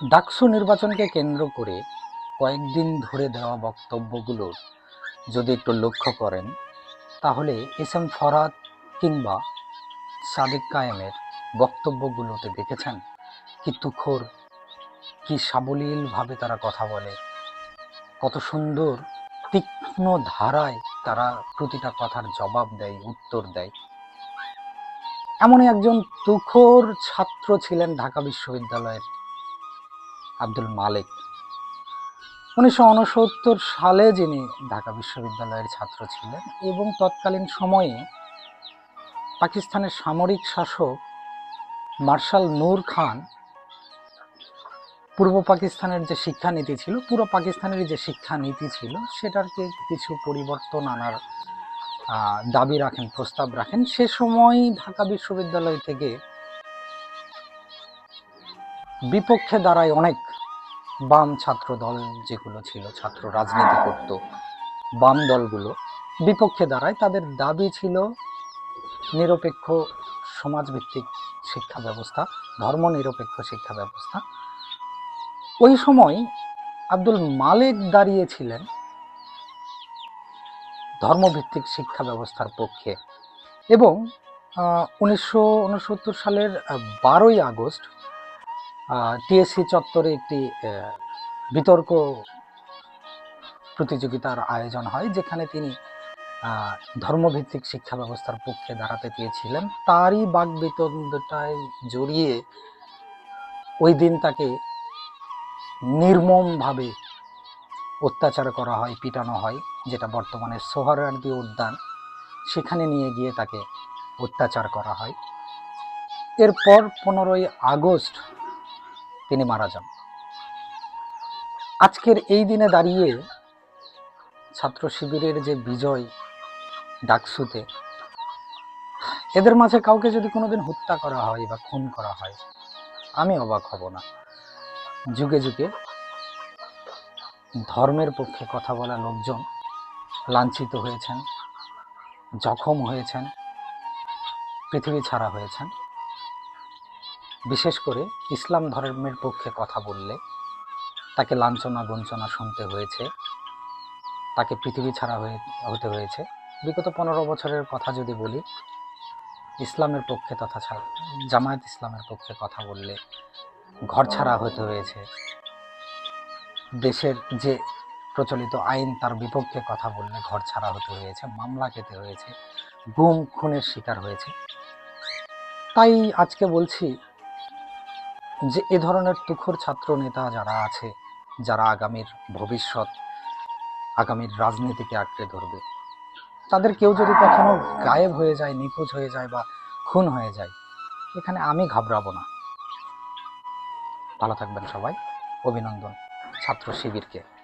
ডাকসু নির্বাচনকে কেন্দ্র করে কয়েকদিন ধরে দেওয়া বক্তব্যগুলোর যদি একটু লক্ষ্য করেন, তাহলে এস এম ফরাদ কিংবা সাদিক কায়েমের বক্তব্যগুলোতে দেখেছেন কি তুখোর, কি সাবলীলভাবে তারা কথা বলে, কত সুন্দর তীক্ষ্ণ ধারায় তারা প্রতিটা কথার জবাব দেয়, উত্তর দেয়। এমনই একজন তুখোর ছাত্র ছিলেন ঢাকা বিশ্ববিদ্যালয়ের আব্দুল মালিক। উনিশশো উনসত্তর সালে যিনি ঢাকা বিশ্ববিদ্যালয়ের ছাত্র ছিলেন এবং তৎকালীন সময়ে পাকিস্তানের সামরিক শাসক মার্শাল নূর খান পূর্ব পাকিস্তানের যে শিক্ষানীতি ছিল, পুরো পাকিস্তানের যে শিক্ষানীতি ছিল, সেটারকে কিছু পরিবর্তন আনার দাবি রাখেন, প্রস্তাব রাখেন। সে সময় ঢাকা বিশ্ববিদ্যালয় থেকে বিপক্ষে দাঁড়ায় অনেক বাম ছাত্র দল যেগুলো ছিল ছাত্র রাজনীতি করত। বাম দলগুলো বিপক্ষে দাঁড়ায়। তাদের দাবি ছিল নিরপেক্ষ সমাজভিত্তিক শিক্ষা ব্যবস্থা ধর্ম নিরপেক্ষ শিক্ষা ব্যবস্থা। ওই সময় আব্দুল মালিক দাঁড়িয়েছিলেন ধর্মভিত্তিক শিক্ষা ব্যবস্থার পক্ষে এবং উনিশশো উনসত্তর সালের বারোই আগস্ট টিএসসি চত্বরে একটি বিতর্ক প্রতিযোগিতার আয়োজন হয়, যেখানে তিনি ধর্মভিত্তিক শিক্ষা ব্যবস্থার পক্ষে দাঁড়াতে চেয়েছিলেন তারই বাক বিতণ্ডটায় জড়িয়ে ওই দিন তাকে নির্মমভাবে অত্যাচার করা হয়, পিটানো হয়, যেটা বর্তমানে সোহরার্দি উদ্যান। সেখানে নিয়ে গিয়ে তাকে অত্যাচার করা হয়। এরপর পনেরোই আগস্ট তিনি মারা যান। আজকের এই দিনে দাঁড়িয়ে ছাত্র শিবিরের যে বিজয় ডাকসুতে, এদের মাঝে কাউকে যদি কোনোদিন হত্যা করা হয় বা খুন করা হয়, আমি অবাক হব না। যুগে যুগে ধর্মের পক্ষে কথা বলা লোকজন লাঞ্ছিত হয়েছেন, জখম হয়েছেন, পৃথিবী ছাড়া হয়েছেন। বিশেষ করে ইসলাম ধর্মের পক্ষে কথা বললে তাকে লাঞ্ছনা বঞ্চনা শুনতে হয়েছে, তাকে পৃথিবী ছাড়া হয়ে, হতে হয়েছে। বিগত পনেরো বছরের কথা যদি বলি, ইসলামের পক্ষে তথা জামায়াত ইসলামের পক্ষে কথা বললে ঘর ছাড়া হতে হয়েছে। দেশের যে প্রচলিত আইন, তার বিপক্ষে কথা বললে ঘর ছাড়া হতে হয়েছে, মামলা খেতে হয়েছে, গুম, খুনের শিকার হয়েছে। তাই আজকে বলছি যে এ ধরনের তুখোর ছাত্র নেতা যারা আছে, যারা আগামীর ভবিষ্যৎ, আগামীর রাজনীতিকে আঁকড়ে ধরবে, তাদের কেউ যদি কখনো গায়েব হয়ে যায়, নিখোঁজ হয়ে যায় বা খুন হয়ে যায়, এখানে আমি ঘাবড়াবো না। ভালো থাকবেন সবাই। অভিনন্দন ছাত্র শিবিরকে।